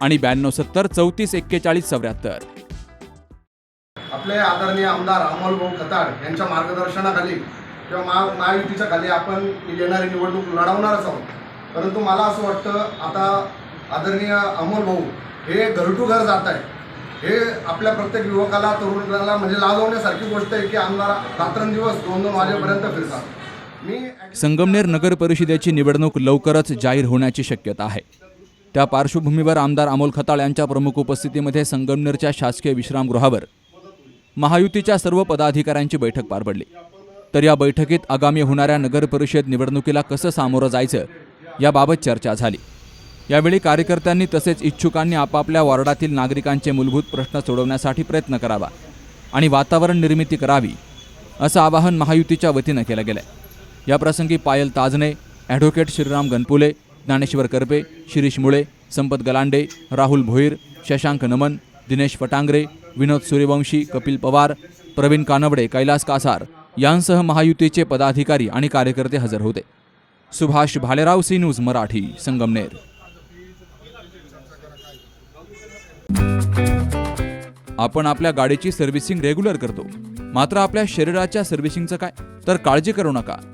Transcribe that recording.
आणि ब्याण्णव सत्तर चौतीस एक्केचाळीस चौऱ्याहत्तर. आपले आदरणीय आमदार अमोल भाऊ खताड यांच्या मार्गदर्शनाखाली किंवा महा महायुतीच्या खाली आपण येणारी निवडणूक लढवणारच आहोत. परंतु मला असं वाटतं आता आदरणीय अमोल भाऊ हे घर टू घर जात आहे हे आपल्या प्रत्येक युवकाला तरुणाला म्हणजे लाजवण्यासारखी गोष्ट आहे की आमदार रात्रंदिवस दोन दोन वाजेपर्यंत फिरतात. मी संगमनेर नगर परिषदेची निवडणूक लवकरच जाहीर होण्याची शक्यता आहे. त्या पार्श्वभूमीवर आमदार अमोल खताळ यांच्या प्रमुख उपस्थितीमध्ये संगमनेरच्या शासकीय विश्रामगृहावर महायुतीच्या सर्व पदाधिकाऱ्यांची बैठक पार पडली. तर या बैठकीत आगामी होणाऱ्या नगरपरिषद निवडणुकीला कसं सामोरं जायचं याबाबत चर्चा झाली. यावेळी कार्यकर्त्यांनी तसेच इच्छुकांनी आपापल्या वॉर्डातील नागरिकांचे मूलभूत प्रश्न सोडवण्यासाठी प्रयत्न करावा आणि वातावरण निर्मिती करावी असं आवाहन महायुतीच्या वतीनं केलं गेलं याप्रसंगी पायल ताजने ॲडव्होकेट श्रीराम गणपुले ज्ञानेश्वर करपे शिरीष मुळे संपत गलांडे राहुल भोईर शशांक नमन दिनेश फटांगरे विनोद सूर्यवंशी कपिल पवार प्रवीण कानवडे कैलास कासार यांसह महायुतीचे पदाधिकारी आणि कार्यकर्ते हजर होते. Subhash Bhalerao C news Marathi Sangamner. आपण आपल्या गाडीची सर्व्हिसिंग रेग्युलर करतो. मात्र आपल्या शरीराच्या सर्व्हिसिंगचं काय? तर काळजी करू नका.